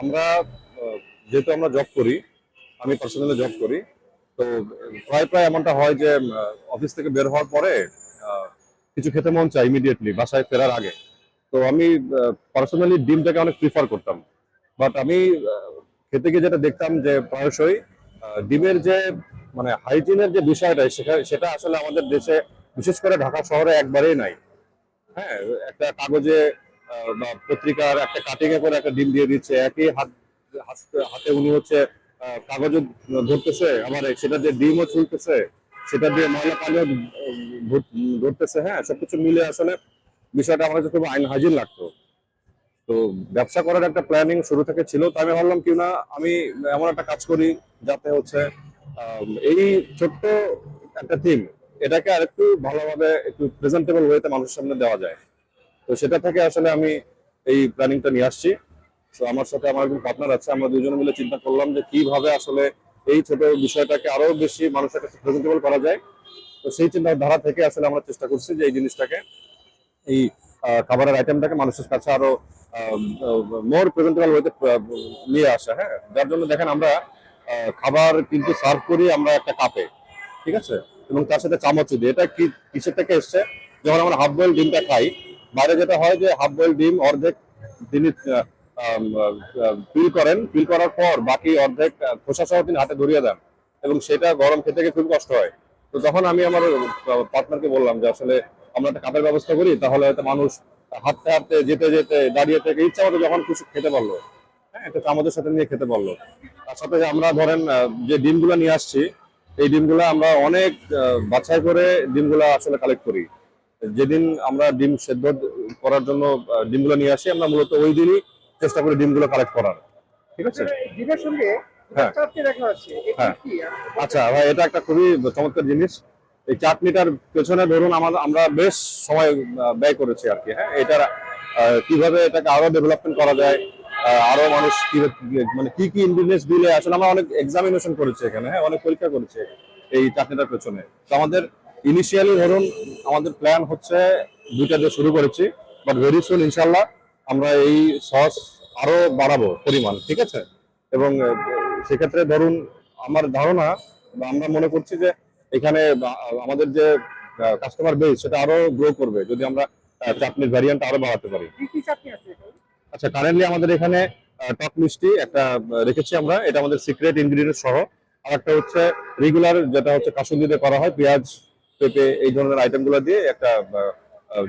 আমরা যেহেতু আমরা জব করি, আমি পার্সোনালি জব করি, তো প্রায় প্রায় এমনটা হয় যে অফিস থেকে বের হওয়ার পরে কিছু খেতে মন চাই ইমিডিয়েটলি বাসায় ফেরার আগে। তো আমি পার্সোনালি ডিমটাকে অনেক প্রিফার করতাম। বাট আমি খেতে গিয়ে যেটা দেখতাম যে, প্রায়শই ডিমের যে মানে হাইজিনের যে বিষয়টা সেটা আসলে আমাদের দেশে, বিশেষ করে ঢাকা শহরে একবারেই নাই। হ্যাঁ একটা কাগজে বা পত্রিকার একটা কাটিং এ করে একটা ডিম দিয়ে দিচ্ছে একই হাত হাত- উনি হচ্ছে আহ, কাগজও ধরতেছে আবার সেটা দিয়ে ডিমও চুলতেছে সেটা দিয়ে ময়লা পানিও ধরতেছে হ্যাঁ সবকিছু মিলে আসলে বিষয়টা আমার কাছে খুব আইন হাজির লাগতো। তো ব্যবসা করার একটা প্ল্যানিং শুরু থেকে ছিল তো আমি ভাবলাম কি না আমি এমন একটা কাজ করি যাতে হচ্ছে এই ছোট্ট একটা থিম এটাকে আরেকটু ভালোভাবে একটু প্রেজেন্টেবল ওয়েতে মানুষের সামনে দেওয়া যায়। তো সেটা থেকে আসলে আমি এই প্ল্যানিংটা নিয়ে আসছি। তো আমার সাথে আমার একজন পার্টনার আছে, আমরা দুজনে মিলে চিন্তা করলাম যে কীভাবে আসলে এই ছোট বিষয়টাকে আরও বেশি মানুষের কাছে প্রেজেন্টেবল করা যায়। তো সেই চিন্তাধারা থেকে আসলে আমরা চেষ্টা করছি যে এই জিনিসটাকে, এই খাবারের আইটেমটাকে মানুষের কাছে আরও মোর প্রেজেন্টেবল ওয়েতে নিয়ে আসা হ্যাঁ? যার জন্য দেখেন আমরা খাবার কিন্তু সার্ভ করি আমরা একটা কাপে ঠিক আছে? এবং তার সাথে চামচও দিই এটা কি, কিসের থেকে এসছে? যখন আমরা হাফ বয়েল ডিমটা খাই বাইরে যেটা হয় যে হাফ বয়েল ডিম অর্ধেক তিনি পিল করেন। পিল করার পর বাকি অর্ধেক খোসা সহ তিনি হাতে ধরিয়ে দেন। এবং সেটা গরম খেতে গিয়ে খুব কষ্ট হয়। তো তখন আমি আমার পার্টনারকে বললাম যে আসলে আমরা একটা কাপের ব্যবস্থা করি, তাহলে হয়তো মানুষ হাঁটতে হাঁটতে, যেতে যেতে, দাঁড়িয়ে থেকে ইচ্ছা মতো যখন কিছু খেতে পারল হ্যাঁ একটা চামচের সাথে নিয়ে খেতে পারল। তার সাথে আমরা ধরেন যে ডিমগুলো নিয়ে আসছি, এই ডিমগুলো আমরা অনেক বাছাই করে ডিমগুলো আসলে কালেক্ট করি। যেদিন আমরা ডিম সেদ্ধ করার জন্য ডিমগুলো নিয়ে আসি আমরা মূলত ওই দিনই চেষ্টা করি ডিমগুলো কালেক্ট করার। ঠিক আছে? ডিমের সঙ্গে হ্যাঁ। হ্যাঁ। আচ্ছা ভাই এটা একটা খুবই চমৎকার জিনিস। এই চাটনিটার পেছনে ধরুন আমাদের আমরা বেশ সময় ব্যয় করেছি আর কি হ্যাঁ? এটার কীভাবে এটাকে আরও ডেভেলপমেন্ট করা যায় আরও মানুষ কীভাবে মানে কি কি ইনগ্রিডিয়েন্টস দিলে আসলে আমরা অনেক এক্সামিনেশন করেছি এখানে হ্যাঁ? অনেক পরীক্ষা করেছি এই চাটনিটার পেছনে। তো আমাদের ইনিশিয়ালি ধরুন আমাদের প্ল্যান হচ্ছে দুইটা দিয়ে শুরু করেছি বাট ভেরি সুন ইনশাল্লাহ আমরা এই সস আরও বাড়াবো পরিমাণ ঠিক আছে? এবং সেক্ষেত্রে ধরুন আমার ধারণা বা আমরা মনে করছি যে এখানে আমাদের যে কাস্টমার বেস সেটা আরও গ্রো করবে যদি আমরা চাটনির ভ্যারিয়েন্ট আরও বাড়াতে পারি? আচ্ছা কারেন্টলি আমাদের এখানে টক মিষ্টি একটা রেখেছি আমরা এটা আমাদের সিক্রেট ইনগ্রিডিয়েন্ট সহ। আর একটা হচ্ছে রেগুলার যেটা হচ্ছে কাসুন্দি দিয়ে করা হয় পেঁয়াজ পেঁপে এই ধরনের আইটেমগুলো দিয়ে একটা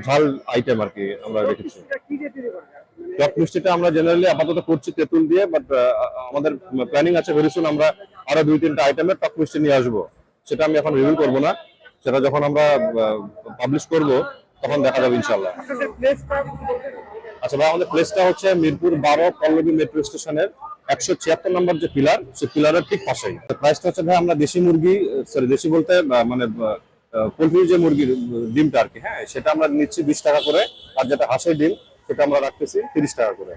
ঝাল আইটেম আর কি আমরা রেখেছি? টক মিষ্টিটা আমরা জেনারেলি আপাতত করছি তেঁতুল দিয়ে বাট আমাদের প্ল্যানিং আছে ভেরি সুন আমরা আরও দুই তিনটা আইটেমের টক মিষ্টি নিয়ে আসব। সেটা আমি এখন রিভিল করব না। সেটা যখন আমরা পাবলিশ করব তখন দেখা যাবে ইনশাল্লাহ আচ্ছা ভাই আমাদের প্লেসটা হচ্ছে মিরপুর বারো পল্লবী মেট্রো স্টেশনের একশো ছিয়াত্তর নম্বর যে পিলার সেই পিলারের ঠিক পাশেই। প্রাইসটা হচ্ছে ভাই আমরা দেশি মুরগি সরি দেশি বলতে মানে পোলট্রির যে মুরগির ডিমটা আর কি হ্যাঁ সেটা আমরা নিচ্ছি বিশ টাকা করে, আর যেটা হাঁসের ডিম, সেটা আমরা রাখতেছি তিরিশ টাকা করে।